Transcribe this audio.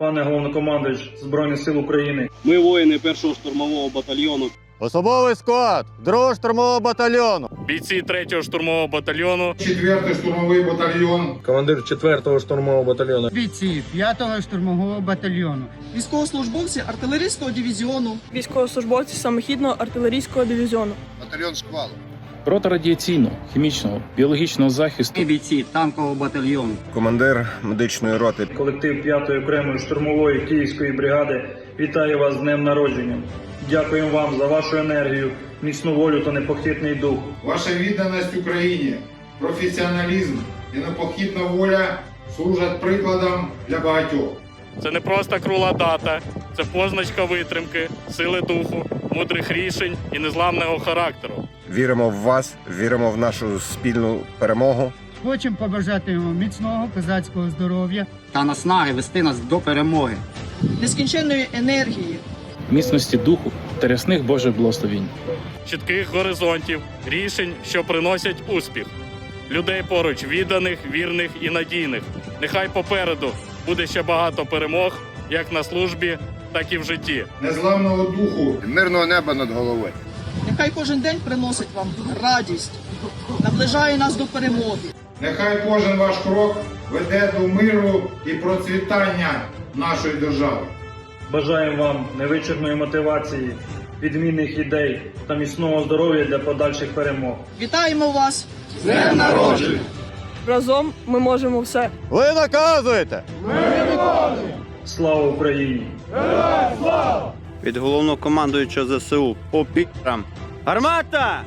пане головнокомандуюч Збройних сил України, Ми воїни першого штурмового батальйону. Особовий склад 2 штурмового батальйону. бійці 3-го штурмового батальйону, Четвертий штурмовий батальйон. командир 4-го штурмового батальйону. бійці 5-го штурмового батальйону. військовослужбовці артилерійського дивізіону, військовослужбовці самохідного артилерійського дивізіону. Батальйон шквалу. Рота радіаційного, хімічного, біологічного захисту. бійці танкового батальйону. командир медичної роти. колектив 5-ї окремої штурмової Київської бригади вітає вас з днем народження. Дякуємо вам за вашу енергію, міцну волю та непохитний дух. Ваша відданість Україні, професіоналізм і непохитна воля служать прикладом для багатьох. це не просто кругла дата, це позначка витримки, сили духу, мудрих рішень і незламного характеру. Віримо в вас, віримо в нашу спільну перемогу. Хочемо побажати йому міцного козацького здоров'я. та наснаги вести нас до перемоги. Нескінченної енергії, міцності духу та рясних Божих благословінь. чітких горизонтів, рішень, що приносять успіх. Людей поруч відданих, вірних і надійних. Нехай попереду буде ще багато перемог, як на службі, так і в житті. Незламного духу Мирного неба над головою. Нехай кожен день приносить вам радість, наближає нас до перемоги. Нехай кожен ваш крок веде до миру і процвітання нашої держави. Бажаємо вам невичерпної мотивації, відмінних ідей та міцного здоров'я для подальших перемог. Вітаємо вас! Разом ми можемо все. Ви наказуєте! Слава Україні! Від головнокомандуючого ЗСУ по пікрам. Гармата!